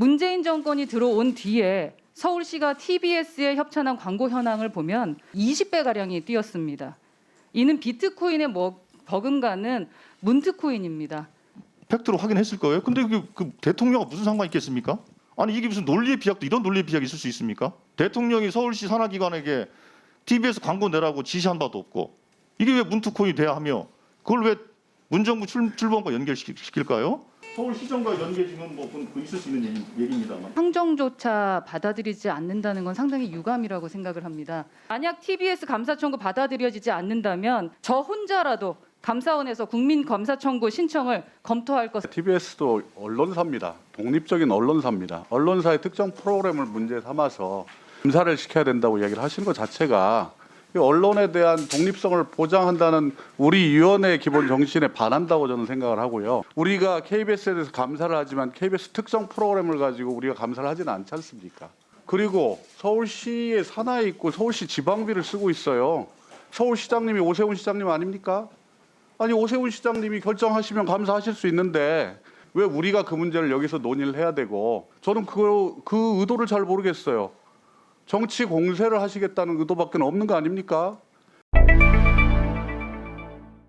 문재인 정권이 들어온 뒤에 서울시가 TBS에 협찬한 광고 현황을 보면 20배 가량이 뛰었습니다. 이는 비트코인의 뭐 버금가는 문트코인입니다. 팩트로 확인했을 거예요. 근데 그, 그 대통령과 무슨 상관 이 있겠습니까? 아니 이게 무슨 논리의 비약도 이런 논리의 비약이 있을 수 있습니까? 대통령이 서울시 산하기관에게 TBS 광고 내라고 지시한 바도 없고 이게 왜 문투코인이 돼야 하며 그걸 왜 문정부 출, 출범과 연결시킬까요? 서울시정과 연계지는 뭐그 있을 수 있는 얘기, 얘기입니다만. 상정조차 받아들이지 않는다는 건 상당히 유감이라고 생각을 합니다. 만약 TBS 감사 청구 받아들여지지 않는다면 저 혼자라도 감사원에서 국민 감사 청구 신청을 검토할 것. TBS도 언론사입니다. 독립적인 언론사입니다. 언론사의 특정 프로그램을 문제 삼아서 검사를 시켜야 된다고 이야기를 하시는 것 자체가 이 언론에 대한 독립성을 보장한다는 우리 위원회의 기본 정신에 반한다고 저는 생각을 하고요. 우리가 KBS에 대해서 감사를 하지만 KBS 특정 프로그램을 가지고 우리가 감사를 하지는 않지 않습니까? 그리고 서울시의 산하에 있고 서울시 지방비를 쓰고 있어요. 서울시장님이 오세훈 시장님 아닙니까? 아니 오세훈 시장님이 결정하시면 감사하실 수 있는데 왜 우리가 그 문제를 여기서 논의를 해야 되고 저는 그, 그 의도를 잘 모르겠어요. 정치 공세를 하시겠다는 의도밖에 없는 거 아닙니까?